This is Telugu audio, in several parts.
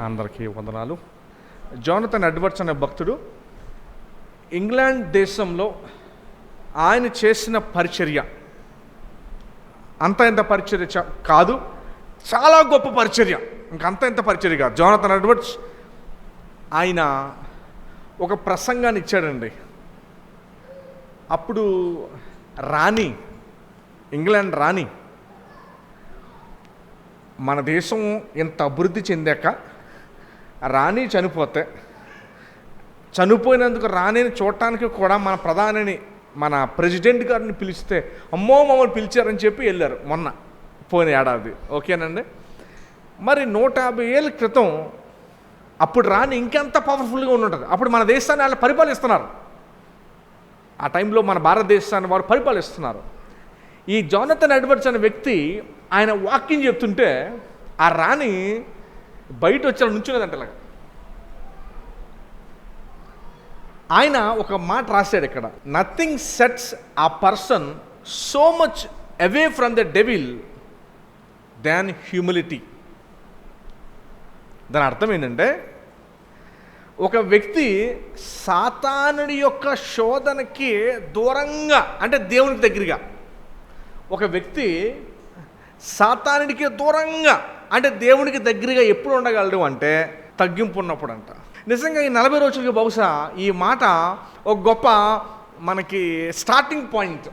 అందరికీ వందనాలు. జోనతన్ ఎడ్వర్డ్స్ అనే భక్తుడు ఇంగ్లాండ్ దేశంలో ఆయన చేసిన పరిచర్య అంత ఎంత పరిచర్య కాదు చాలా గొప్ప పరిచర్య. ఇంకంత ఎంత పరిచర్య కాదు. జోనతన్ ఎడ్వర్డ్స్ ఆయన ఒక ప్రసంగాన్ని ఇచ్చాడండి. అప్పుడు రాణి ఇంగ్లాండ్ రాణి మన దేశం ఇంత అభివృద్ధి చెందాక రాణి చనిపోతే చనిపోయినందుకు రాణిని చూడటానికి కూడా మన ప్రధానిని మన ప్రెసిడెంట్ గారిని పిలిస్తే అమ్మో మమ్మల్ని పిలిచారని చెప్పి వెళ్ళారు మొన్న పోయిన ఏడాది. ఓకేనండి? మరి నూట యాభై ఏళ్ళ క్రితం అప్పుడు రాణి ఇంకెంత పవర్ఫుల్గా ఉంటుంది అప్పుడు మన దేశాన్ని వాళ్ళు పరిపాలిస్తున్నారు. ఆ టైంలో మన భారతదేశాన్ని వారు పరిపాలిస్తున్నారు. ఈ జోనతన్ ఎడ్వర్డ్స్ అనే వ్యక్తి ఆయన వాక్యం చెప్తుంటే ఆ రాణి బయట వచ్చి నుంచున్నదంట అలాగా ఆయన ఒక మాట రాశాడు ఇక్కడ nothing sets a person so much away from the devil than humility దాని అర్థం ఏంటంటే ఒక వ్యక్తి సాతానుడి యొక్క శోధనకి దూరంగా అంటే దేవునికి దగ్గరగా ఒక వ్యక్తి సాతానుడికి దూరంగా అంటే దేవునికి దగ్గరగా ఎప్పుడు ఉండగలడు అంటే తగ్గింపు ఉన్నప్పుడు అంట నిజంగా ఈ నలభై రోజులకి బహుశా ఈ మాట ఒక గొప్ప మనకి స్టార్టింగ్ పాయింట్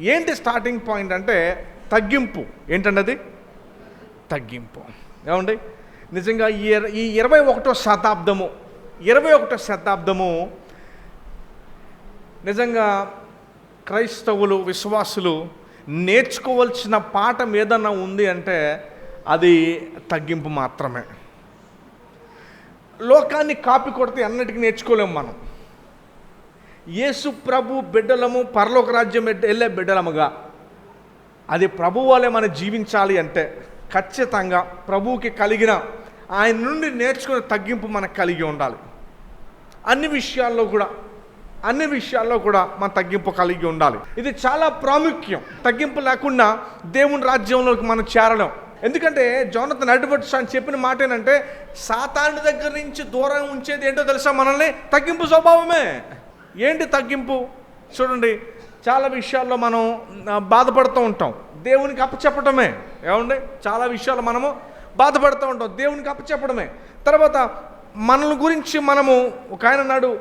ఏంటి స్టార్టింగ్ పాయింట్ అంటే తగ్గింపు. ఏంటండి అది తగ్గింపు. ఏమండి? నిజంగా ఈ ఈ ఇరవై ఒకటో శతాబ్దము ఇరవై ఒకటో శతాబ్దము నిజంగా క్రైస్తవులు విశ్వాసులు నేర్చుకోవాల్సిన పాఠం ఏదన్నా ఉంది అంటే అది తగ్గింపు మాత్రమే. లోకాన్ని కాపీ కొడితే అన్నిటికీ నేర్చుకోలేము మనం. యేసు ప్రభు బిడ్డలము పరలోక రాజ్యం వెళ్ళే బిడ్డలముగా అది ప్రభు వలె మనం జీవించాలి అంటే ఖచ్చితంగా ప్రభువుకి కలిగిన ఆయన నుండి నేర్చుకునే తగ్గింపు మనకు కలిగి ఉండాలి. అన్ని విషయాల్లో కూడా అన్ని విషయాల్లో కూడా మన తగ్గింపు కలిగి ఉండాలి. ఇది చాలా ప్రాముఖ్యం. తగ్గింపు లేకుండా దేవుని రాజ్యంలోకి మనం చేరడం ఎందుకంటే జోనతన్ అడ్వర్ట్స్ అని చెప్పిన మాట ఏంటంటే సాతాను దగ్గర నుంచి దూరం ఉంచేది ఏంటో తెలుసా మనల్ని? తగ్గింపు స్వభావమే. ఏంటి తగ్గింపు? చూడండి చాలా విషయాల్లో మనం బాధపడుతూ ఉంటాం. దేవునికి అప్పచెప్పటమే. ఏమండి? చాలా విషయాలు మనము బాధపడుతూ ఉంటాం. దేవునికి అప్పచెప్పడమే తర్వాత మనల్ని గురించి మనము ఒక ఆయన నాడు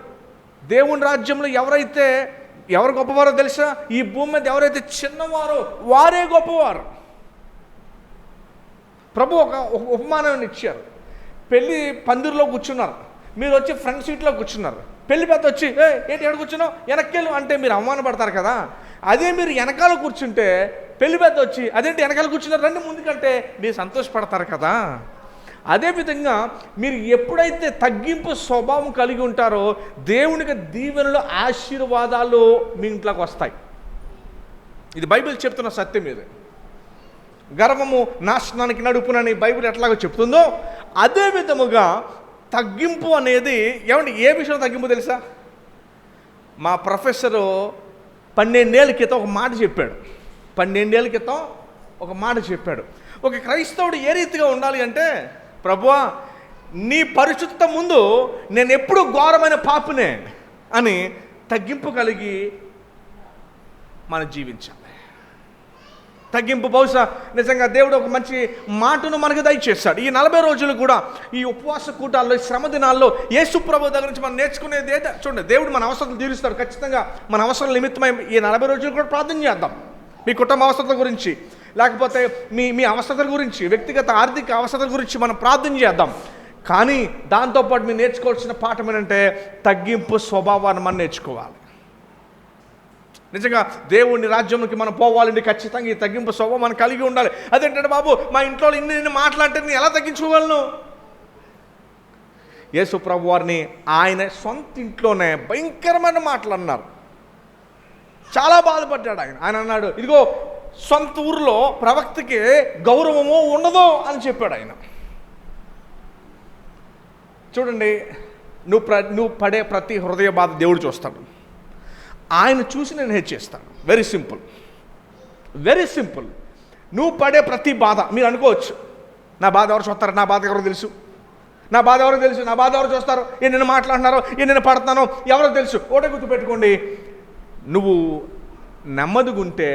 దేవుని రాజ్యంలో ఎవరైతే ఎవరు గొప్పవారో తెలుసా? ఈ భూమి మీద ఎవరైతే చిన్నవారో వారే గొప్పవారు. ప్రభు ఒక ఉపమానం ఇచ్చారు. పెళ్ళి పందిరిలో కూర్చున్నారు. మీరు వచ్చి ఫ్రంట్ సీట్లో కూర్చున్నారు. పెళ్ళి పెద్ద వచ్చి ఏ ఏంటి ఎక్కడ కూర్చున్నావు? వెనక్కెళ్ళు అంటే మీరు అవమానపడతారు కదా. అదే మీరు వెనకాల కూర్చుంటే పెళ్ళి పెద్ద వచ్చి అదేంటి వెనకాల కూర్చున్నారు? రండి ముందుకంటే మీరు సంతోషపడతారు కదా. అదేవిధంగా మీరు ఎప్పుడైతే తగ్గింపు స్వభావం కలిగి ఉంటారో దేవునికి దీవెనలు ఆశీర్వాదాలు మీ ఇంట్లోకి వస్తాయి. ఇది బైబిల్ చెప్తున్న సత్యం ఇది. గర్వము నాశనానికి నడుపునని బైబిల్ ఎట్లాగో చెప్తుందో అదే విధముగా తగ్గింపు అనేది ఏమంటే ఏ విషయంలో తగ్గింపు తెలుసా? మా ప్రొఫెసరు పన్నెండేళ్ళ క్రితం ఒక మాట చెప్పాడు. పన్నెండేళ్ళ క్రితం ఒక మాట చెప్పాడు. ఒక క్రైస్తవుడు ఏ రీతిగా ఉండాలి అంటే ప్రభువా నీ పరిశుద్ధత ముందు నేను ఎప్పుడు ఘోరమైన పాపునే అని తగ్గింపు కలిగి మనం జీవించాం. తగ్గింపు బహుశా నిజంగా దేవుడు ఒక మంచి మాటను మనకు దయచేస్తాడు ఈ నలభై రోజులు కూడా ఈ ఉపవాస కూటాల్లో ఈ శ్రమ దినాల్లో యేసు ప్రభు దగ్గర నుంచి మనం నేర్చుకునేది ఏదో చూడండి దేవుడు మన అవసరం తీరుస్తాడు. ఖచ్చితంగా మన అవసరం నిమిత్తమై ఈ నలభై రోజులు కూడా ప్రార్థన చేద్దాం. మీ కుటుంబ అవసరత గురించి లేకపోతే మీ మీ అవసరతల గురించి వ్యక్తిగత ఆర్థిక అవసరతల గురించి మనం ప్రార్థన చేద్దాం. కానీ దాంతోపాటు మీరు నేర్చుకోవాల్సిన పాఠం ఏంటంటే తగ్గింపు స్వభావాన్ని మనం నేర్చుకోవాలి. నిజంగా దేవుని రాజ్యంలోకి మనం పోవాలండి ఖచ్చితంగా ఈ తగ్గింపు స్వభావం మనం కలిగి ఉండాలి. అదేంటంటే బాబు మా ఇంట్లో ఇన్ని ఇన్ని మాట్లాడితే నేను ఎలా తగ్గించుకోగలను? యేసు ప్రభు వారిని ఆయన సొంత ఇంట్లోనే భయంకరమైన మాటలు అన్నారు. చాలా బాధపడ్డాడు ఆయన. ఆయన అన్నాడు ఇదిగో సొంత ఊరిలో ప్రవక్తకి గౌరవము ఉండదు అని చెప్పాడు ఆయన. చూడండి నువ్వు ప్ర నువ్వు పడే ప్రతి హృదయ బాధ దేవుడు చూస్తాడు. ఆయన చూసి నేను హెచ్చేస్తాను వెరీ సింపుల్ వెరీ సింపుల్ నువ్వు పడే ప్రతి బాధ మీరు అనుకోవచ్చు నా బాధ ఎవరు చూస్తారు నా బాధ ఎవరో తెలుసు. నా బాధ ఎవరో తెలుసు నా బాధ ఎవరు చూస్తారు ఎన్ని మాట్లాడుతున్నారో ఎన్ని పడుతున్నానో ఎవరో తెలుసు. ఒకటే గుర్తుపెట్టుకోండి నువ్వు నెమ్మదిగా ఉంటే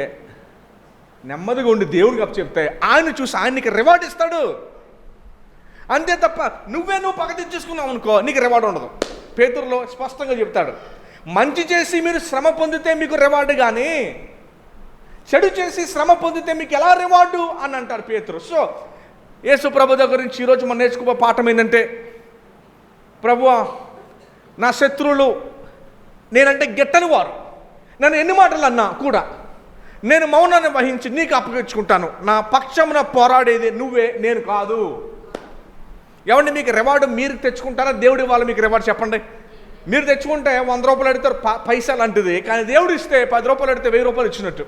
నెమ్మదిగా ఉండి దేవుడికి అప్పు చెప్తే ఆయన చూసి ఆయనకి రివార్డ్ ఇస్తాడు. అంతే తప్ప నువ్వే నువ్వు పక్క తెచ్చేసుకున్నావు అనుకో నీకు రివార్డ్ ఉండదు. పేతురులో స్పష్టంగా చెప్తాడు మంచి చేసి మీరు శ్రమ పొందితే మీకు రివార్డు కానీ చెడు చేసి శ్రమ పొందితే మీకు ఎలా రివార్డు అని అంటాడు పేతురు. సో యేసు ప్రభు గురించి ఈరోజు మనం నేర్చుకో పాఠం ఏంటంటే ప్రభువా నా శత్రువులు నేనంటే గెట్టని వారు. నన్ను ఎన్ని మాటలు అన్నా కూడా నేను మౌనాన్ని వహించి నీకు అప్పగించుకుంటాను. నా పక్షమున పోరాడేది నువ్వే నేను కాదు. ఎవండి మీకు రివార్డు మీరు తెచ్చుకుంటారా? దేవుడి వాళ్ళు మీకు రివార్డు చెప్పండి. మీరు తెచ్చుకుంటే వంద రూపాయలు అడిగితే ప- పైసలు కానీ దేవుడు ఇస్తే పది రూపాయలు అడిగితే వెయ్యి రూపాయలు ఇచ్చినట్టు.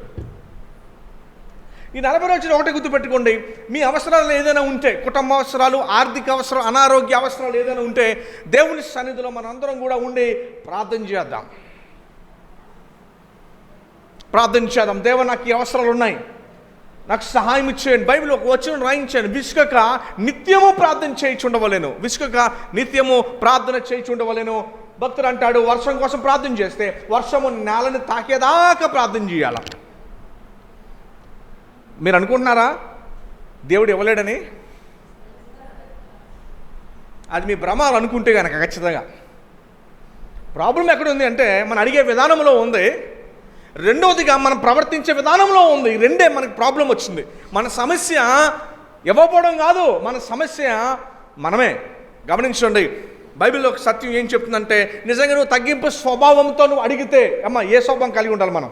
ఈ నలభై రోజులు ఒకటే గుర్తుపెట్టుకోండి మీ అవసరాలు ఏదైనా ఉంటే కుటుంబ అవసరాలు ఆర్థిక అవసరం అనారోగ్య అవసరాలు ఏదైనా ఉంటే దేవుని సన్నిధిలో మనందరం కూడా ఉండి ప్రార్థన చేద్దాం. ప్రార్థన చేద్దాం. దేవ నాకు ఈ అవసరాలు ఉన్నాయి. నాకు సహాయం ఇచ్చేయండి. బైబిల్ ఒక వచ్చిన రాయించాను విసుకక నిత్యము ప్రార్థన చేయించుండవలేను. విసుకక నిత్యము ప్రార్థన చేయించుండవలేను. భక్తుడు అంటాడు వర్షం కోసం ప్రార్థన చేస్తే వర్షము నేలని తాకేదాకా ప్రార్థన చేయాల. మీరు అనుకుంటున్నారా? దేవుడు ఇవ్వలేడని? అది మీ భ్రమాలు అనుకుంటే కనుక ఖచ్చితంగా. ప్రాబ్లం ఎక్కడ ఉంది అంటే మనం అడిగే విధానంలో ఉంది. రెండవదిగా మనం ప్రవర్తించే విధానంలో ఉంది. రెండే మనకి ప్రాబ్లం వచ్చింది. మన సమస్య ఇవ్వకపోవడం కాదు మన సమస్య మనమే. గమనించండి. బైబిల్లో ఒక సత్యం ఏం చెప్తుందంటే నిజంగా నువ్వు తగ్గింపు స్వభావంతో నువ్వు అడిగితే అమ్మ ఏ స్వభావం కలిగి ఉండాలి మనం?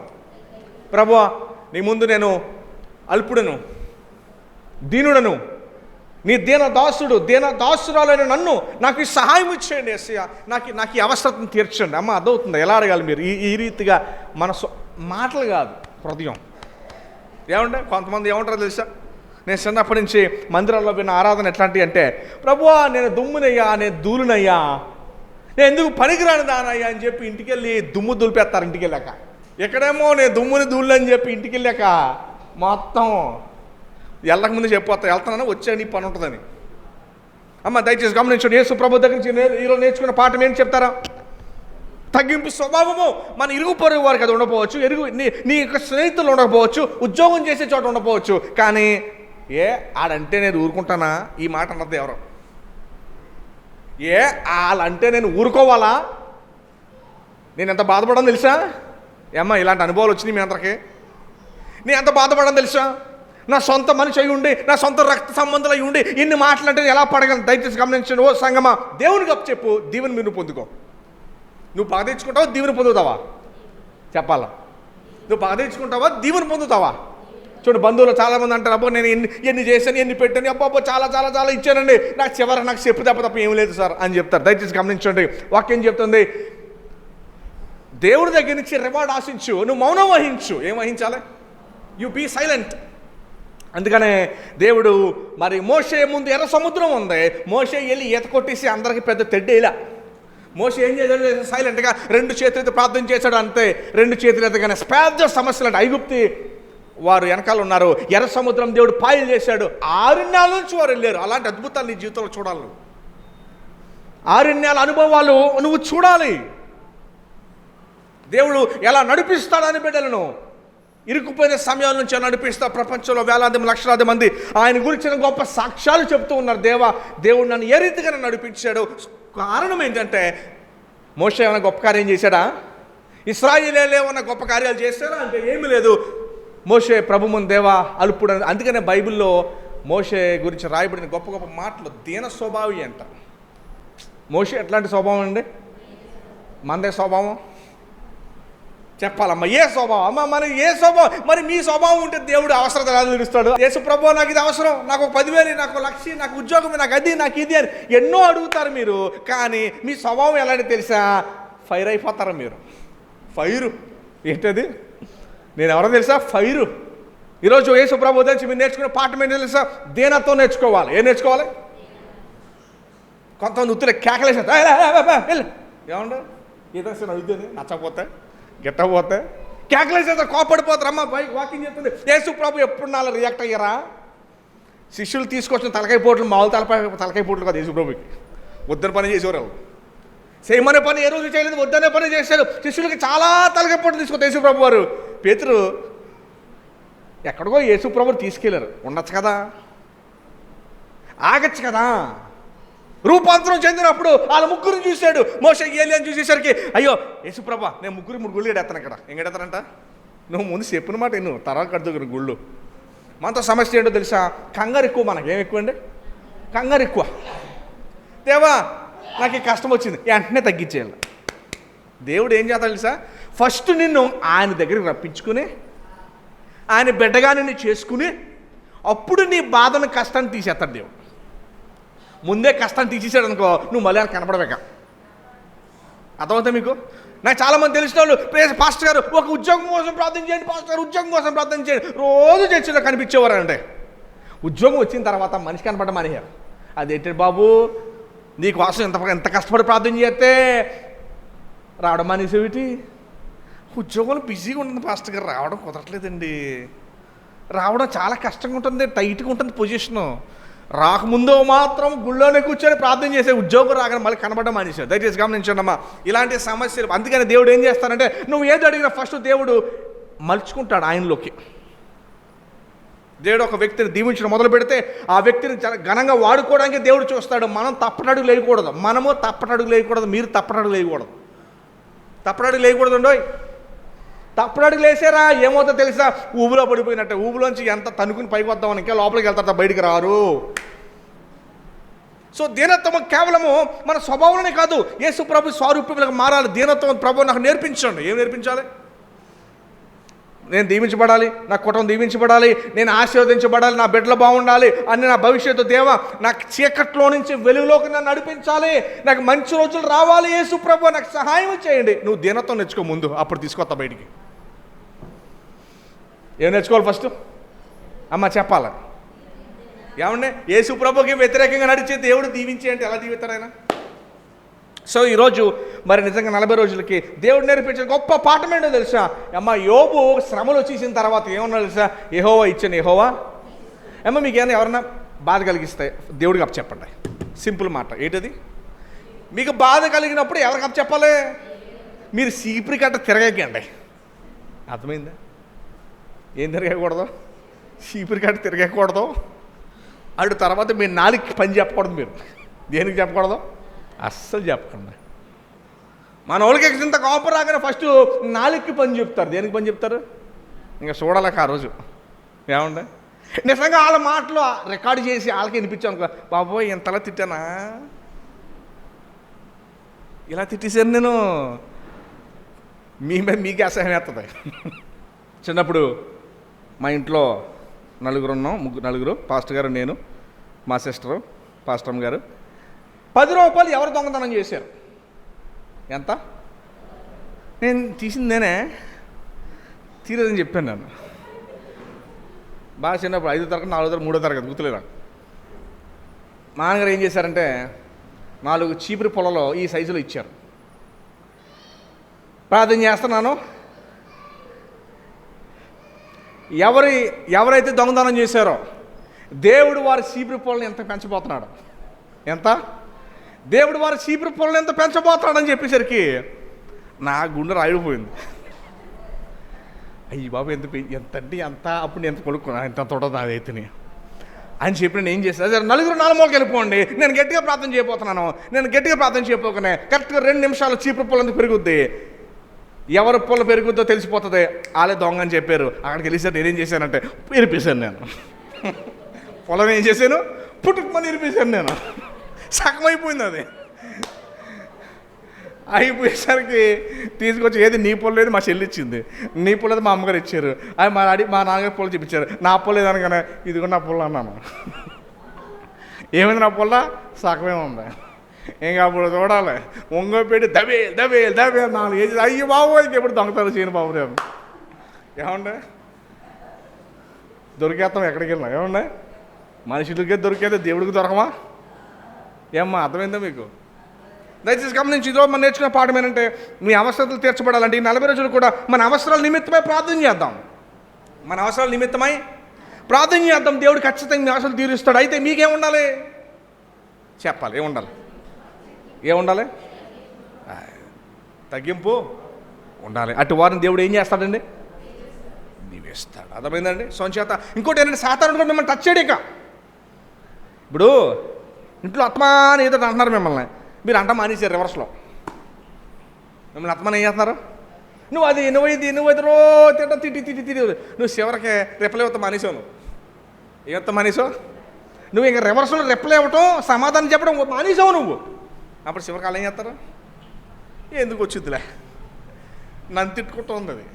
ప్రభు నీ ముందు నేను అల్పుడను దీనుడను నీ దీన దాసుడు దీన దాసురాలైన నన్ను నాకు ఈ సహాయం ఇచ్చేయండి ఎస్సయ్య నాకు నాకు ఈ అవసరం తీర్చండి. అమ్మ అదవుతుంది ఎలా అడగాలి మీరు? ఈ ఈ రీతిగా మన మాటలు కాదు హృదయం. ఏమంటే కొంతమంది ఏమంటారో తెలుసా? నేను చిన్నప్పటి నుంచి మందిరాల్లో విన్న ఆరాధన ఎట్లాంటి అంటే ప్రభువా నేను దుమ్మునయ్యా నేను దూలునయ్యా నేను ఎందుకు పనికిరాని దానయ్యా? అని చెప్పి ఇంటికి వెళ్ళి దుమ్ము దులిపేస్తారు ఇంటికి వెళ్ళాక ఎక్కడేమో నేను దుమ్ముని దూళ్ళు అని చెప్పి ఇంటికి వెళ్ళాక మొత్తం వెళ్ళక ముందు చెప్పొస్తా వెళ్తున్నాను వచ్చే నీ పని ఉంటుందని. అమ్మ దయచేసి గమనించండి యేసు ప్రభు దగ్గర నుంచి ఈరోజు నేర్చుకున్న పాఠం ఏం చెప్తారా? తగ్గింపు స్వభావము మన ఇరుగు పొరుగు వారికి అది ఉండకపోవచ్చు ఎరుగు నీ నీ యొక్క స్నేహితులు ఉండకపోవచ్చు ఉద్యోగం చేసే చోట ఉండకపోవచ్చు కానీ ఏ ఆడంటే నేను ఊరుకుంటానా? ఈ మాట అన్నది ఎవరు? ఏ వాళ్ళంటే నేను ఊరుకోవాలా? నేను ఎంత బాధపడడం తెలుసా? ఏమ్మా ఇలాంటి అనుభవాలు వచ్చినాయి మీ అందరికి? నేను ఎంత బాధపడడం తెలుసా? నా సొంత మనిషి అయి ఉండి నా సొంత రక్త సంబంధాలు అయి ఉండి ఇన్ని మాటలంటే ఎలా పడగలను? దయచేసి గమనించండి. ఓ సంగమా దేవునికి అప్పు చెప్పు దీవెని మీరు పొందుకో. నువ్వు బాధ తెచ్చుకుంటావా? దీవెని పొందుతావా? చెప్పాలా? నువ్వు బాధ తెచ్చుకుంటావా? దీవెని పొందుతావా? చూడు బంధువులు చాలా మంది అంటారు అబ్బో నేను ఎన్ని ఎన్ని చేశాను ఎన్ని పెట్టాను అబ్బో అబ్బో చాలా చాలా చాలా ఇచ్చానండి. నాకు చివరి నాకు చెప్పు తప్ప తప్ప ఏం లేదు సార్ అని చెప్తారు. దయచేసి గమనించండి. వాక్యం చెప్తుంది దేవుడి దగ్గర నుంచి రివార్డ్ ఆశించు నువ్వు మౌనం వహించు. ఏం వహించాలి? యు బీ సైలెంట్ అందుకనే దేవుడు మరి మోసే ముందు ఎర్ర సముద్రం ఉంది. మోసే వెళ్ళి ఈత కొట్టేసి అందరికి పెద్ద తెడ్డేలా మోషే ఏం చేశాడు సైలెంట్గా రెండు చేతులతో ప్రార్థన చేశాడు అంతే. రెండు చేతులు ఎదగానే పెద్ద సమస్యలు అంటే ఐగుప్తి వారు వెనకాల ఉన్నారు. ఎర్ర సముద్రం దేవుడు పాయలు చేశాడు. ఆరుణ్యాల నుంచి వారు వెళ్ళారు. అలాంటి అద్భుతాలు నీ జీవితంలో చూడాలి నువ్వు. ఆరుణ్యాల అనుభవాలు నువ్వు చూడాలి. దేవుడు ఎలా నడిపిస్తాడని బిడ్డలను? ఇరుక్కుపోయిన సమయాల నుంచి నడిపిస్తా? ప్రపంచంలో వేలాది లక్షలాది మంది ఆయన గురించిన గొప్ప సాక్ష్యాలు చెప్తూ ఉన్నారు. దేవ దేవుడు నన్ను ఏ రీతిగా నడిపించాడు? కారణం ఏంటంటే మోషే ఏమైనా గొప్ప కార్యం చేశాడా? ఇస్రాయిలే ఏమన్నా గొప్ప కార్యాలు చేశారా? అంటే ఏమీ లేదు. మోషే ప్రభు ముందేవా దేవా అల్పుడు అని- అందుకనే బైబిల్లో మోషే గురించి రాయబడిన గొప్ప గొప్ప మాటలు. దీన స్వభావి అంట. మోషే ఎట్లాంటి స్వభావం అండి? మందే స్వభావం? చెప్పాలమ్మా ఏ స్వభావం? అమ్మ మరి ఏ స్వభావం? మరి మీ స్వభావం ఉంటే దేవుడు అవసరత ఎలా తీరుస్తాడు యేసు ప్రభు నాకు ఇది అవసరం. నాకు ఒక పదివేలు నాకు ఒక లక్ష నాకు ఉద్యోగం నాకు అది నాకు ఇది అని ఎన్నో అడుగుతారు మీరు. కానీ మీ స్వభావం ఎలాంటి తెలుసా? ఫైర్ అయిపోతారా మీరు? ఫైరు. ఏంటది? నేను ఎవరో తెలుసా? ఫైరు. ఈరోజు యేసుప్రభు ప్రభు మీరు నేర్చుకునే పాఠం ఏంటో తెలుసా? దేనతో నేర్చుకోవాలి? ఏం నేర్చుకోవాలి? కొంతమంది ఉత్తులే కేకలేసారు ఏమంటారు? ఏదైనా అడుగుతుంది నచ్చకపోతే గిట్టకపోతే కేకలేసేస్తారు కోపడిపోతారు. అమ్మ బైక్ వాకింగ్ చెప్తుంది యేసు ప్రభు ఎప్పుడు నాలో రియాక్ట్ అయ్యారా? శిష్యులు తీసుకొచ్చిన తలకాయ పోట్లు మామూలు తలపై తలకాయ పోట్లు కాదు యేసు ప్రభుకి. వద్దని పని చేసేవారు వాళ్ళు. చేయమనే పని ఏ రోజు చేయలేదు వద్దనే పని చేశారు. శిష్యులకి చాలా తలగప్పటి తీసుకొస్తే యేసుప్రభు వారు. పేతురు ఎక్కడికో యేసుప్రభుని తీసుకెళ్ళారు. ఉండొచ్చు కదా? ఆగచ్చు కదా? రూపాంతరం చెందినప్పుడు వాళ్ళ ముగ్గురిని చూశాడు. మోస ఏలియని చూసేసరికి అయ్యో యేసుప్రభ నేను ముగ్గురు మూడు గుళ్ళు ఎడతాను ఇక్కడ. ఎంగడతానంట నువ్వు ముందు చెప్పిన మాట నువ్వు తర్వాత కడుతున్న గుళ్ళు. మనతో సమస్య ఏంటో తెలుసా? కంగారు ఎక్కువ మనకి ఏం ఎక్కువ అండి? కంగారు ఎక్కువ. దేవా నాకు ఈ కష్టం వచ్చింది. వెంటనే తగ్గించేయాలి. దేవుడు ఏం చేస్తాడు తెలుసా? ఫస్ట్ నిన్ను ఆయన దగ్గరికి రప్పించుకుని ఆయన బిడ్డగా నిన్ను చేసుకుని అప్పుడు నీ బాధను కష్టాన్ని తీసేస్తాడు దేవుడు. ముందే కష్టాన్ని తీసేసాడు అనుకో నువ్వు మళ్ళీ ఆయన కనపడవేక. అర్థమవుతా మీకు? నాకు చాలా మంది తెలిసిన వాళ్ళు ప్రేస్ పాస్టర్ గారు ఒక ఉద్యోగం కోసం ప్రార్థన చేయండి పాస్టర్ గారు ఉద్యోగం కోసం ప్రార్థన చేయండి. రోజు చర్చిలో కనిపించేవారు అంటే ఉద్యోగం వచ్చిన తర్వాత మనిషి కనపడడం మానేశారు. అదేంటి బాబు? నీ కోసం ఎంత ఎంత కష్టపడి ప్రార్థన చేస్తే రావడం మానేసేవిటి? ఉద్యోగంలో బిజీగా ఉంటుంది పాస్టర్ గారు. రావడం కుదరట్లేదండి. రావడం చాలా కష్టంగా ఉంటుంది టైట్గా ఉంటుంది పొజిషను. రాకముందు మాత్రం గుళ్ళోనే కూర్చొని ప్రార్థన చేసే ఉద్యోగం రాగానే మళ్ళీ కనబడడం మానేశారు. దయచేసి గమనించండమ్మా. ఇలాంటి సమస్యలు అందుకని దేవుడు ఏం చేస్తానంటే నువ్వు ఏది అడిగినా ఫస్ట్ దేవుడు మలుచుకుంటాడు ఆయనలోకి. దేవుడు ఒక వ్యక్తిని దీవించడం మొదలు పెడితే ఆ వ్యక్తిని చాలా ఘనంగా వాడుకోవడానికి దేవుడు చూస్తాడు. మనం తప్పటడుగు లేకూడదు మనము తప్పటడుగు లేకూడదు మీరు తప్పటడుగు లేకూడదు తప్పటడుగు లేకూడదు తప్పుడు తప్పటడుగు లేసారా ఏమవుతుందో తెలుసా? ఊబులో పడిపోయినట్టే. ఊబులోంచి ఎంత తనుకుని పైకి వద్దామని ఇంకా లోపలికి వెళ్తారు బయటికి రారు. సో దీనత్వం కేవలము మన స్వభావంలోనే కాదు. యేసు ప్రభు స్వారూప్యములకు మారాలి. దీనత్వం ప్రభు నాకు నేర్పించండి. ఏం నేర్పించాలి? నేను దీవించబడాలి. నా కుటుంబం దీవించబడాలి. నేను ఆశీర్వదించబడాలి. నా బిడ్డలు బాగుండాలి. అని నా భవిష్యత్తు దేవ నాకు చీకట్లో నుంచి వెలుగులోకి నన్ను నడిపించాలి. నాకు మంచి రోజులు రావాలి. యేసు ప్రభు నాకు సహాయం చేయండి. నువ్వు దీనత్వం నేర్చుకో ముందు. అప్పుడు తీసుకొస్తా బయటికి. ఏం నేర్చుకోవాలి ఫస్ట్? అమ్మ చెప్పాలి? ఏమండి? యేసు ప్రభుకి వ్యతిరేకంగా నడిచే దేవుడు దీవించి అంటే ఎలా దీవిస్తాడు ఆయన? సో ఈరోజు మరి నిజంగా నలభై రోజులకి దేవుడు నేర్పించిన గొప్ప పాఠం ఏంటో తెలుసా? అమ్మ యోబు శ్రమలు వచ్చేసిన తర్వాత ఏమన్నా తెలుసా? ఎహోవా ఇచ్చిన ఎహోవా అమ్మ మీకు ఏమైనా ఎవరన్నా బాధ కలిగిస్తాయి దేవుడికి అప్ చెప్పండి. సింపుల్ మాట. ఏంటది? మీకు బాధ కలిగినప్పుడు ఎవరికి అప్ చెప్పాలి? మీరు సీపురి కట్ట తిరగకండి. అర్థమైందా? ఏం తిరగకూడదు? చీపురు కట్ట తిరగకూడదు. అటు తర్వాత మీ నాలుగు పని చెప్పకూడదు మీరు. దేనికి చెప్పకూడదు? అస్సలు చెప్పకండి. మన వాళ్ళకి ఇంత కోపం రాగానే ఫస్ట్ నాలుగుకి పని చెప్తారు. దేనికి పని చెప్తారు? ఇంకా చూడలేక ఆ రోజు. ఏమండి? నిజంగా వాళ్ళ మాటలు రికార్డు చేసి వాళ్ళకి వినిపించాను అనుకో బాబోయ్ ఇంతలా తిట్టానా? ఇలా తిట్టేశాను నేను. మీ మీద మీకే అసహ్యం వేస్తుంది. చిన్నప్పుడు మా ఇంట్లో నలుగురు ఉన్నాం ముగ్గురు నలుగురు. పాస్టర్ గారు నేను మా సిస్టరు పాస్టమ్ గారు. పది రూపాయలు ఎవరు దొంగతనం చేశారు? ఎంత? నేను తీసింది నేనే. తీరదని చెప్పాను నేను. బాగా చిన్నప్పుడు ఐదో తరగతి నాలుగో తరగతి మూడో తరగతి గుర్తులేదు? నాకు నాన్నగారు ఏం చేశారంటే నాలుగు చీపురు పొలలో ఈ సైజులో ఇచ్చారు. ప్రార్థన చేస్తున్నాను. ఎవరి ఎవరైతే దొంగతనం చేశారో దేవుడు వారి చీపురు పొలను ఎంత పెంచబోతున్నాడు? ఎంత? దేవుడు వారి చీపురు పొలను ఎంత పెంచబోతున్నాడని చెప్పేసరికి నా గుండె రాయిపోయింది. అయ్యి బాబు ఎంత ఎంత అంటే ఎంత అప్పుడు నేను ఎంత కొనుక్కున్నా? ఎంత తోట అదైతే అని చెప్పి నేను ఏం చేశాను సరే నలుగురు నాలుగు వెళ్ళిపోండి. నేను గట్టిగా ప్రార్థన చేయబోతున్నాను. నేను గట్టిగా ప్రార్థన చేయబోకనే కరెక్ట్గా రెండు నిమిషాలు చీపురు పొలంత పెరుగుద్ది. ఎవరి పుల్ల పెరుగుద్దో తెలిసిపోతుంది. వాళ్ళే దొంగ అని చెప్పారు. అక్కడికి వెళ్ళేసారు. నేనేం చేశానంటే ఇరిపేశాను నేను. పొలం ఏం చేశాను? పుట్టుకుమని ఇరిపేశాను నేను. సగం అయిపోయింది అది. అయిపోయేసరికి తీసుకొచ్చి ఏది నీ పొలం లేదు మా చెల్లి ఇచ్చింది. నీ పొలేదు మా అమ్మగారు ఇచ్చారు. అది మా అడి మా నాన్నగారు పొలం చూపించారు. నా పొలం అనగానే ఇది కూడా నా పొలం అన్నాను. ఏమైంది నా పొల్ల సగమే ఉంది. ఇంకా అప్పుడు చూడాలి. ఒంగోపేటి దబే దబే దబే నాలుగు ఏజ్ అయ్యి బాబు ఎప్పుడు దొంకుతారు చేయను బాబు రేపు ఏమండే? దొరికేస్తాం ఎక్కడికి వెళ్ళినా? ఏమండే? మనుషులకే దొరికేదే దేవుడికి దొరకమా? ఏమ్మా అర్థమైందా మీకు? దయచేసి గమనించి ఇదో మనం నేర్చుకున్న పాఠం ఏంటంటే మీ అవసరాలు తీర్చబడాలంటే ఈ నలభై రోజులు కూడా మన అవసరాల నిమిత్తమై ప్రార్థన చేద్దాం. మన అవసరాల నిమిత్తమై ప్రార్థన చేద్దాం. దేవుడు ఖచ్చితంగా మీ అవసరాలు తీరుస్తాడు. అయితే మీకేం ఉండాలి చెప్పాలి ఏముండాలి? ఏ ఉండాలి తగ్గింపు ఉండాలి. అటు వారిని దేవుడు ఏం చేస్తాడండి? నీవేస్తాడు. అర్థమైందండి? సొంచేత ఇంకోటి ఏంటంటే సాతానుడు కూడా మిమ్మల్ని టచ్ చేయడు ఇక. ఇప్పుడు ఇంట్లో అత్మాని ఏదో అంటున్నారు మిమ్మల్ని. మీరు అంట మానేసారు రివర్స్లో మిమ్మల్ని అత్మాని ఏం చేస్తున్నారు? నువ్వు అది నువ్వు ఇది నువ్వు ఇది రో తిట్ట తిట్టి తిట్టి తిట్టి. నువ్వు చివరికి రిప్లై అవుతా మానేసావు నువ్వు. ఏమవుతా మానేసావు నువ్వు ఇంకా రివర్స్లో రిప్లై ఇవ్వటం సమాధానం చెప్పడం మానేసావు నువ్వు. అప్పుడు శివకాలం ఏం చేస్తారు? ఎందుకు వచ్చిద్దిలే? నన్ను తిట్టుకుంటూ ఉంది అది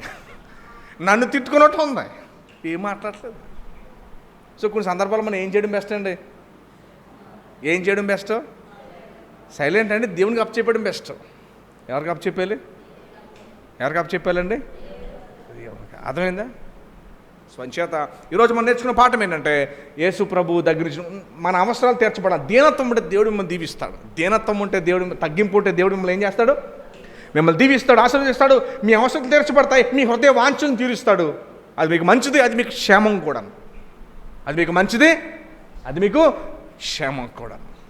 నన్ను తిట్టుకున్నట్టు ఉంది. ఏం మాట్లాడలేదు సో కొన్ని సందర్భాలు మనం ఏం చేయడం బెస్ట్ అండి? ఏం చేయడం బెస్ట్ సైలెంట్ అండి దేవునికి అప్ చెప్పడం బెస్ట్ ఎవరికి అప్ చెప్పాలి? ఎవరికి అప్ చెప్పాలండి? అర్థమైందా? స్వంచేత ఈరోజు మనం నేర్చుకున్న పాఠం ఏంటంటే యేసు ప్రభు దగ్గర నుంచి మన అవసరాలు తీర్చబడాలి. దీనత్వం ఉంటే దేవుడు మిమ్మల్ని దీవిస్తాడు. దీనత్వం ఉంటే దేవుడు తగ్గింపు ఉంటే దేవుడు మిమ్మల్ని ఏం చేస్తాడు? మిమ్మల్ని దీవిస్తాడు ఆశీర్వదిస్తాడు. మీ అవసరాలు తీర్చబడతాయి మీ హృదయ వాంఛను తీరుస్తాడు. అది మీకు మంచిది అది మీకు క్షేమం కూడా అది మీకు మంచిది అది మీకు క్షేమం కూడా